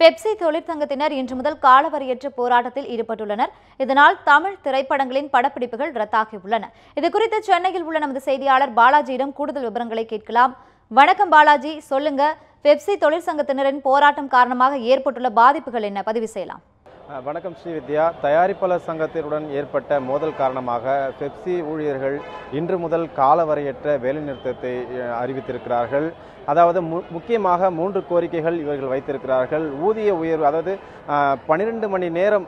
Pepsi தொழிற்சங்கத்தினர் இன்று முதல் காலவரையற்ற போராட்டத்தில் ஈடுபட்டுள்ளனர். இதனால் தமிழ் திரைப்படங்களின் படப்பிடிப்புகள் ரத்தாகியுள்ளன. இதுகுறித்து சென்னையில் உள்ள நமது செய்தியாளர் பாலாஜியிடம் கூடுதல் விவரங்களை கேட்கலாம். வணக்கம் பாலாஜி. சொல்லுங்க பெப்சி தொழிற்சங்கத்தினரின் போராட்டம் காரணமாக ஏற்பட்டுள்ள பாதிப்புகள் என்ன? பதிவு செய்யலாம். வணக்கம் ஸ்ரீ வித்யா. தயாரிப்பாளர் சங்கத்தினுடன் ஏற்பட்ட மோதல் காரணமாக பெப்சி ஊழியர்கள் இன்று முதல் காலவரையற்ற வேலைநிறுத்தத்தை அறிவித்திருக்கிறார்கள். அதாவது மு முக்கியமாக மூன்று கோரிக்கைகள் இவர்கள் வைத்திருக்கிறார்கள். ஊதிய உயர்வு அதாவது பன்னிரெண்டு மணி நேரம்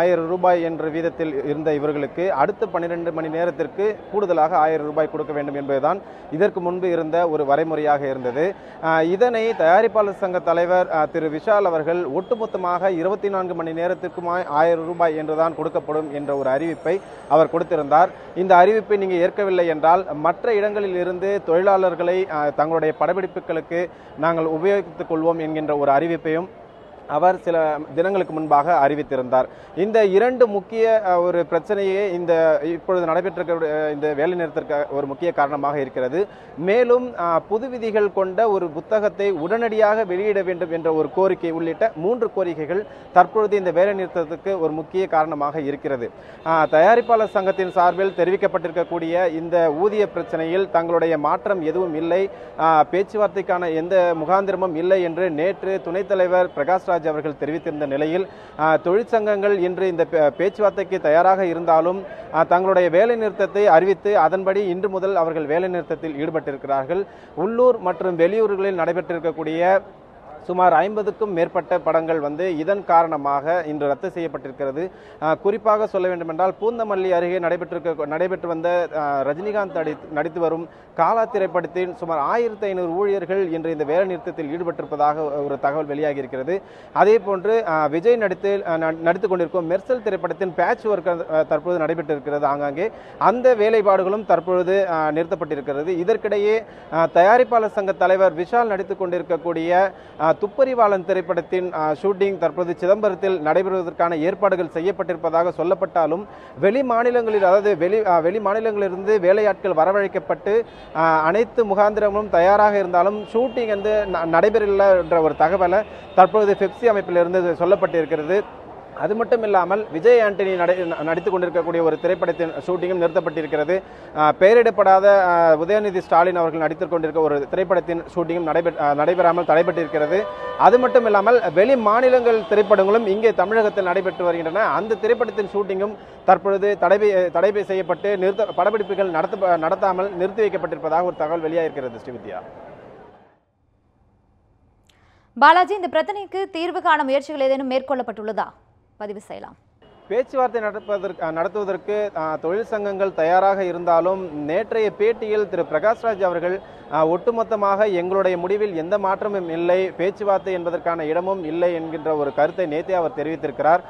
ஆயிரம் ரூபாய் என்ற வீதத்தில் இருந்த இவர்களுக்கு அடுத்த பன்னிரெண்டு மணி நேரத்திற்கு கூடுதலாக ஆயிரம் ரூபாய் கொடுக்க வேண்டும் என்பதுதான் இதற்கு முன்பு இருந்த ஒரு வரைமுறையாக இருந்தது. இதனை தயாரிப்பாளர் சங்க தலைவர் திரு விஷால் அவர்கள் ஒட்டுமொத்தமாக இருபத்தி நான்கு மணி நேரத்திற்குமாய் ஆயிரம் ரூபாய் என்றுதான் கொடுக்கப்படும் என்ற ஒரு அறிவிப்பை அவர் கொடுத்திருந்தார். இந்த அறிவிப்பை நீங்கள் ஏற்கவில்லை என்றால் மற்ற இடங்களில் இருந்து தொழிலாளர்களை தங்களுடைய படப்பிடிப்புகளுக்கு நாங்கள் உபயோகித்துக் கொள்வோம் என்கின்ற ஒரு அறிவிப்பையும் அவர் சில தினங்களுக்கு முன்பாக அறிவித்திருந்தார். இந்த இரண்டு முக்கிய ஒரு பிரச்சனையே இந்த இப்பொழுது நடைபெற்ற இந்த வேலைநிறுத்தத்திற்கு ஒரு முக்கிய காரணமாக இருக்கிறது. மேலும் புது விதிகள் கொண்ட ஒரு புத்தகத்தை உடனடியாக வெளியிட வேண்டும் என்ற ஒரு கோரிக்கை உள்ளிட்ட மூன்று கோரிக்கைகள் தற்பொழுது இந்த வேலைநிறுத்தத்துக்கு ஒரு முக்கிய காரணமாக இருக்கிறது. தயாரிப்பாளர் சங்கத்தின் சார்பில் தெரிவிக்கப்பட்டிருக்கக்கூடிய இந்த ஊதிய பிரச்சனையில் தங்களுடைய மாற்றம் எதுவும் இல்லை. பேச்சுவார்த்தைக்கான எந்த முகாந்திரமும் இல்லை என்று நேற்று துணைத் தலைவர் பிரகாஷ்ராஜ் அவர்கள் தெரிவித்திருந்த நிலையில் தொழிற்சங்கங்கள் இன்று இந்த பேச்சுவார்த்தைக்கு தயாராக இருந்தாலும் தங்களுடைய வேலை நிறுத்தத்தை அறிவித்து அதன்படி இன்று முதல் அவர்கள் வேலை நிறுத்தத்தில் ஈடுபட்டிருக்கிறார்கள். உள்ளூர் மற்றும் வெளியூர்களில் நடைபெற்றிருக்கக்கூடிய சுமார் ஐம்பதுக்கும் மேற்பட்ட படங்கள் வந்து இதன் காரணமாக இன்று ரத்து செய்யப்பட்டிருக்கிறது. குறிப்பாக சொல்ல வேண்டுமென்றால் பூந்தமல்லி அருகே நடைபெற்றிருக்க நடைபெற்று வந்த ரஜினிகாந்த் நடி நடித்து வரும் காலா திரைப்படத்தின் சுமார் ஆயிரத்தி ஐநூறு ஊழியர்கள் இன்று இந்த வேலை நிறுத்தத்தில் ஈடுபட்டிருப்பதாக ஒரு தகவல் வெளியாகி இருக்கிறது அதே போன்று விஜய் நடித்து அஹ், நடித்துக் கொண்டிருக்கும் மெர்சல் திரைப்படத்தின் பேட்ச் ஒர்க் தற்போது நடைபெற்றிருக்கிறது ஆங்காங்கே. அந்த வேலைப்பாடுகளும் தற்பொழுது நிறுத்தப்பட்டிருக்கிறது. இதற்கிடையே தயாரிப்பாளர் சங்க தலைவர் விஷால் நடித்துக் கொண்டிருக்கக்கூடிய துப்பறிவாளன் திரைப்படத்தின் ஷூட்டிங் தற்போது சிதம்பரத்தில் நடைபெறுவதற்கான ஏற்பாடுகள் செய்யப்பட்டிருப்பதாக சொல்லப்பட்டாலும் வெளி மாநிலங்களில் அதாவது வெளி வெளி மாநிலங்களிலிருந்து வேலையாட்கள் வரவழைக்கப்பட்டு அனைத்து முகாந்திரமும் தயாராக இருந்தாலும் ஷூட்டிங் வந்து ந- என்ற ஒரு தகவலை தற்பொழுது பெப்சி அமைப்பிலிருந்து சொல்லப்பட்டிருக்கிறது. அது மட்டும் இல்லாமல் விஜய் ஆண்டனி நடி நடித்து கொண்டிருக்கக்கூடிய ஒரு திரைப்படத்தின் ஷூட்டிங்கும் நிறுத்தப்பட்டிருக்கிறது. பெயரிடப்படாத உதயநிதி ஸ்டாலின் அவர்கள் நடித்துக் கொண்டிருக்க ஒரு திரைப்படத்தின் ஷூட்டிங்கும் நடைபெ நடைபெறாமல் தடைபட்டிருக்கிறது. அது மட்டும் இல்லாமல் வெளி மாநிலங்கள் திரைப்படங்களும் இங்கே தமிழகத்தில் நடைபெற்று வருகின்றன. அந்த திரைப்படத்தின் ஷூட்டிங்கும் தற்பொழுது தடை தடை செய்யப்பட்டு நிறுத்த படப்பிடிப்புகள் நடத்த நடத்தாமல் நிறுத்தி வைக்கப்பட்டிருப்பதாக ஒரு தகவல் வெளியாகிருக்கிறது ஸ்ரீவித்யா பாலாஜி இந்த பிரச்சனைக்கு தீர்வு காண முயற்சிகள் ஏதேனும் மேற்கொள்ளப்பட்டுள்ளதா? பதிவு செய்யலாம். பேச்சுவார்த்தை நடப்பதற்கு நடத்துவதற்கு தொழில் சங்கங்கள் தயாராக இருந்தாலும் நேற்றைய பேட்டியில் திரு. பிரகாஷ்ராஜ் அவர்கள் ஒட்டுமொத்தமாக எங்களுடைய முடிவில் எந்த மாற்றமும் இல்லை பேச்சுவார்த்தை என்பதற்கான இடமும் இல்லை என்கின்ற ஒரு கருத்தை நேற்றே அவர் தெரிவித்திருக்கிறார்.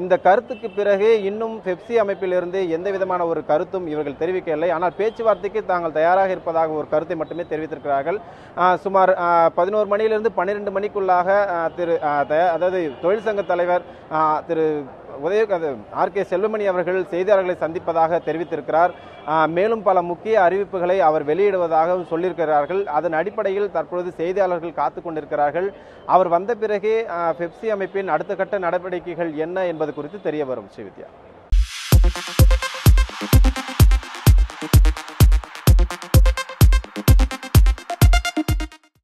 இந்த கருத்துக்கு பிறகு இன்னும் பெப்சி அமைப்பிலிருந்து எந்த விதமான ஒரு கருத்தும் இவர்கள் தெரிவிக்கவில்லை ஆனால் பேச்சுவார்த்தைக்கு தாங்கள் தயாராக இருப்பதாக ஒரு கருத்தை மட்டுமே தெரிவித்திருக்கிறார்கள். சுமார் பதினோரு மணியிலிருந்து பன்னிரெண்டு மணிக்குள்ளாக திரு அதாவது தொழிற்சங்க தலைவர் திரு உதய ஆர் கே செல்வமணி அவர்கள் செய்தியாளர்களை சந்திப்பதாக தெரிவித்திருக்கிறார். மேலும் பல முக்கிய அறிவிப்புகளை அவர் வெளியிடுவதாகவும் சொல்லியிருக்கிறார்கள். அதன் அடிப்படையில் தற்பொழுது செய்தியாளர்கள் காத்து கொண்டிருக்கிறார்கள். அவர் வந்த பிறகே பெப்சி அமைப்பின் அடுத்த கட்ட நடவடிக்கைகள் என்ன என்பது குறித்து தெரிய வரும். ஸ்ரீவித்யா.